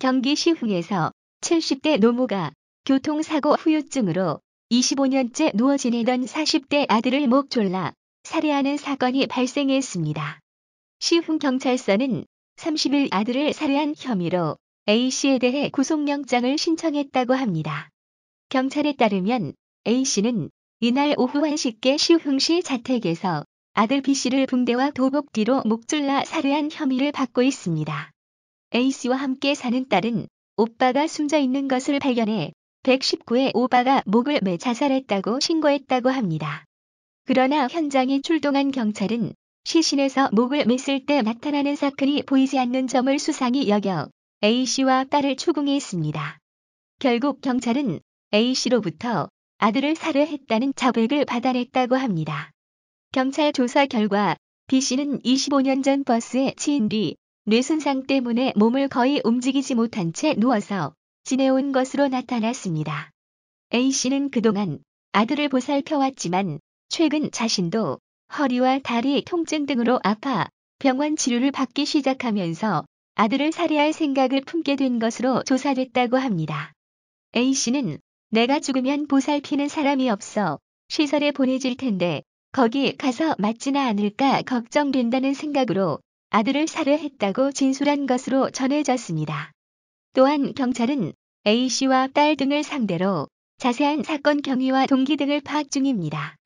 경기 시흥에서 70대 노모가 교통사고 후유증으로 25년째 누워 지내던 40대 아들을 목 졸라 살해하는 사건이 발생했습니다. 시흥경찰서는 30일 아들을 살해한 혐의로 A씨에 대해 구속영장을 신청했다고 합니다. 경찰에 따르면 A씨는 이날 오후 1시께 시흥시 자택에서 아들 B씨를 붕대와 도복 뒤로 목졸라 살해한 혐의를 받고 있습니다. A씨와 함께 사는 딸은 오빠가 숨져 있는 것을 발견해 119에 오빠가 목을 매 자살했다고 신고했다고 합니다. 그러나 현장에 출동한 경찰은 시신에서 목을 맸을 때 나타나는 사건이 보이지 않는 점을 수상히 여겨 A씨와 딸을 추궁했습니다. 결국 경찰은 A씨로부터 아들을 살해했다는 자백을 받아냈다고 합니다. 경찰 조사 결과 B씨는 25년 전 버스에 치인 뒤 뇌손상 때문에 몸을 거의 움직이지 못한 채 누워서 지내온 것으로 나타났습니다. A씨는 그동안 아들을 보살펴왔지만 최근 자신도 허리와 다리 통증 등으로 아파 병원 치료를 받기 시작하면서 아들을 살해할 생각을 품게 된 것으로 조사됐다고 합니다. A씨는 내가 죽으면 보살피는 사람이 없어 시설에 보내질 텐데 거기 가서 맞지나 않을까 걱정된다는 생각으로 아들을 살해했다고 진술한 것으로 전해졌습니다. 또한 경찰은 A씨와 딸 등을 상대로 자세한 사건 경위와 동기 등을 파악 중입니다.